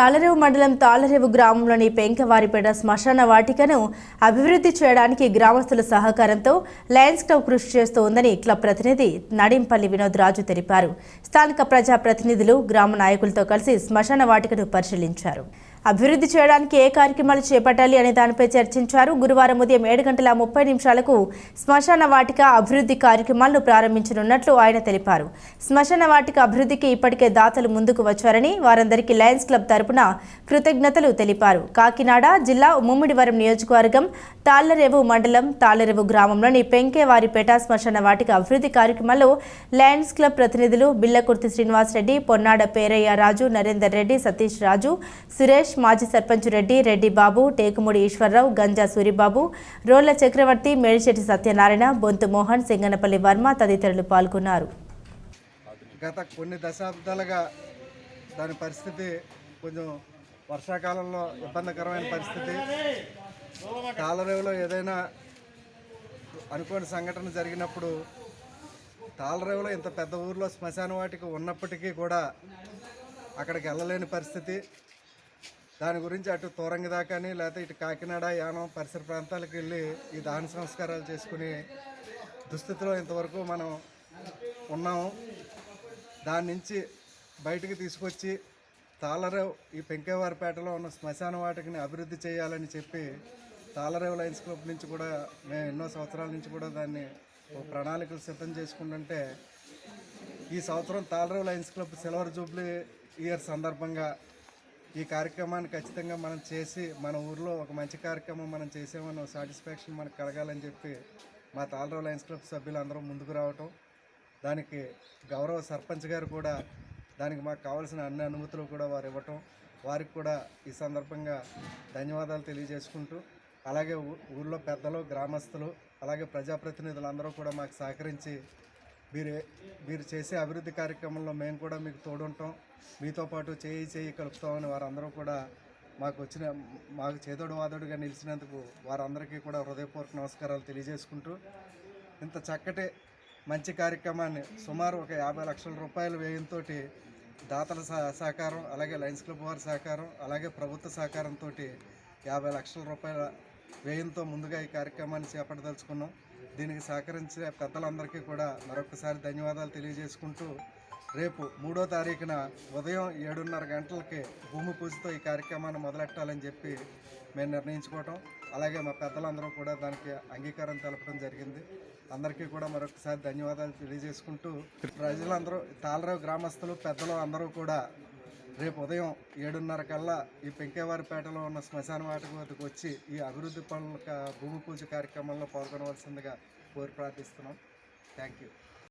తాళరేవు మండలం తాళరేవు గ్రామంలోని పెంకవారిపేట శ్మశాన వాటికను అభివృద్ధి చేయడానికి గ్రామస్తుల సహకారంతో లయన్స్ క్లబ్ కృషి చేస్తూ ఉందని క్లబ్ ప్రతినిధి నడింపల్లి వినోద్ రాజు తెలిపారు. స్థానిక ప్రజా ప్రతినిధులు గ్రామ నాయకులతో కలిసి శ్మశాన వాటికను పరిశీలించారు. అభివృద్ధి చేయడానికి ఏ కార్యక్రమాలు చేపట్టాలి అనే దానిపై చర్చించారు. గురువారం ఉదయం ఏడు గంటల ముప్పై నిమిషాలకు శ్మశాన వాటిక అభివృద్ధి కార్యక్రమాలను ప్రారంభించనున్నట్లు ఆయన తెలిపారు. శ్మశాన వాటిక అభివృద్ధికి ఇప్పటికే దాతలు ముందుకు వచ్చారని వారందరికీ లయన్స్ క్లబ్ తరపున కృతజ్ఞతలు తెలిపారు. కాకినాడ జిల్లా ముమ్మిడివరం నియోజకవర్గం తాళ్ళరేవు మండలం తాళ్ళరేవు గ్రామంలోని పెంకేవారిపేట శ్మశాన వాటిక అభివృద్ధి కార్యక్రమంలో లయన్స్ క్లబ్ ప్రతినిధులు బిల్లకుర్తి శ్రీనివాసరెడ్డి పొన్నాడ పేరయ్య రాజు నరేందర్ రెడ్డి సతీష్ రాజు సురేష్ మాజీ సర్పంచ్ రెడ్డి రెడ్డి బాబు టేకుముడి ఈశ్వరరావు గంజా సూరిబాబు రోళ్ళ చక్రవర్తి మేడిశెట్టి సత్యనారాయణ బొంతు మోహన్ సింగనపల్లి వర్మ తదితరులు పాల్గొన్నారు. గత కొన్ని దశాబ్దాలుగా దాని పరిస్థితి కొంచెం వర్షాకాలంలో ఇబ్బందికరమైన పరిస్థితి. తాళరేవులో ఏదైనా అనుకోని సంఘటన జరిగినప్పుడు తాళరేవులో ఇంత పెద్ద ఊర్లో శ్మశాన వాటికి ఉన్నప్పటికీ కూడా అక్కడికి వెళ్ళలేని పరిస్థితి. దాని గురించి అటు తోరంగి దాకాని లేకపోతే ఇటు కాకినాడ యానం పరిసర ప్రాంతాలకు వెళ్ళి ఈ దాన సంస్కారాలు చేసుకుని దుస్థితిలో ఇంతవరకు మనం ఉన్నాము. దాని నుంచి బయటికి తీసుకొచ్చి తాళరేవు ఈ పెంకేవారిపేటలో ఉన్న శ్మశాన వాటికని అభివృద్ధి చేయాలని చెప్పి తాళరేవ్ లయన్స్ క్లబ్ నుంచి కూడా మేము ఎన్నో సంవత్సరాల నుంచి కూడా దాన్ని ప్రణాళికలు సిద్ధం చేసుకుంటుంటే ఈ సంవత్సరం Talarevu lions club silver jubilee year సందర్భంగా ఈ కార్యక్రమాన్ని ఖచ్చితంగా మనం చేసి మన ఊర్లో ఒక మంచి కార్యక్రమం మనం చేసామన్న సాటిస్ఫాక్షన్ మనకు కలగాలని చెప్పి మా తాళరావు లయన్స్ క్లబ్ సభ్యులందరూ ముందుకు రావటం దానికి గౌరవ సర్పంచ్ గారు కూడా దానికి మాకు కావాల్సిన అన్ని అనుమతులు కూడా వారు ఇవ్వటం వారికి కూడా ఈ సందర్భంగా ధన్యవాదాలు తెలియజేసుకుంటూ అలాగే ఊర్లో పెద్దలు గ్రామస్తులు అలాగే ప్రజాప్రతినిధులు అందరూ కూడా మాకు సహకరించి మీరు మీరు చేసే అభివృద్ధి కార్యక్రమంలో మేము కూడా మీకు తోడుంటాం. మీతో పాటు చేయి చేయి కలుపుతామని వారందరూ కూడా మాకు వచ్చిన మాకు చేదోడు వాదోడుగా నిలిచినందుకు వారందరికీ కూడా హృదయపూర్వక నమస్కారాలు తెలియజేసుకుంటూ ఇంత చక్కటి మంచి కార్యక్రమాన్ని సుమారు ఒక యాభై లక్షల రూపాయల వ్యయంతో దాతల సహ- సహకారం అలాగే లయన్స్ క్లబ్ వారి సహకారం అలాగే ప్రభుత్వ సహకారంతో యాభై లక్షల రూపాయల వ్యయంతో ముందుగా ఈ కార్యక్రమాన్ని చేపట్టదలుచుకున్నాం. దీనికి సహకరించిన పెద్దలందరికీ కూడా మరొకసారి ధన్యవాదాలు తెలియజేసుకుంటూ రేపు మూడో తారీఖున ఉదయం ఏడున్నర గంటలకి భూమి పూజతో ఈ కార్యక్రమాన్ని మొదలెట్టాలని చెప్పి మేము నిర్ణయించుకోవటం. అలాగే మా పెద్దలందరూ కూడా దానికి అంగీకారం తెలపడం జరిగింది. అందరికీ కూడా మరొకసారి ధన్యవాదాలు తెలియజేసుకుంటూ ప్రజలందరూ తాళరావు గ్రామస్తులు పెద్దలు అందరూ కూడా రేపు ఉదయం ఏడున్నర కల్లా ఈ పెంకేవారిపేటలో ఉన్న శ్మశాన వాటికి వద్దకు వచ్చి ఈ అభివృద్ధి పనుల భూమి పూజ కార్యక్రమంలో పాల్గొనవలసిందిగా కోరి ప్రార్థిస్తున్నాం. Thank you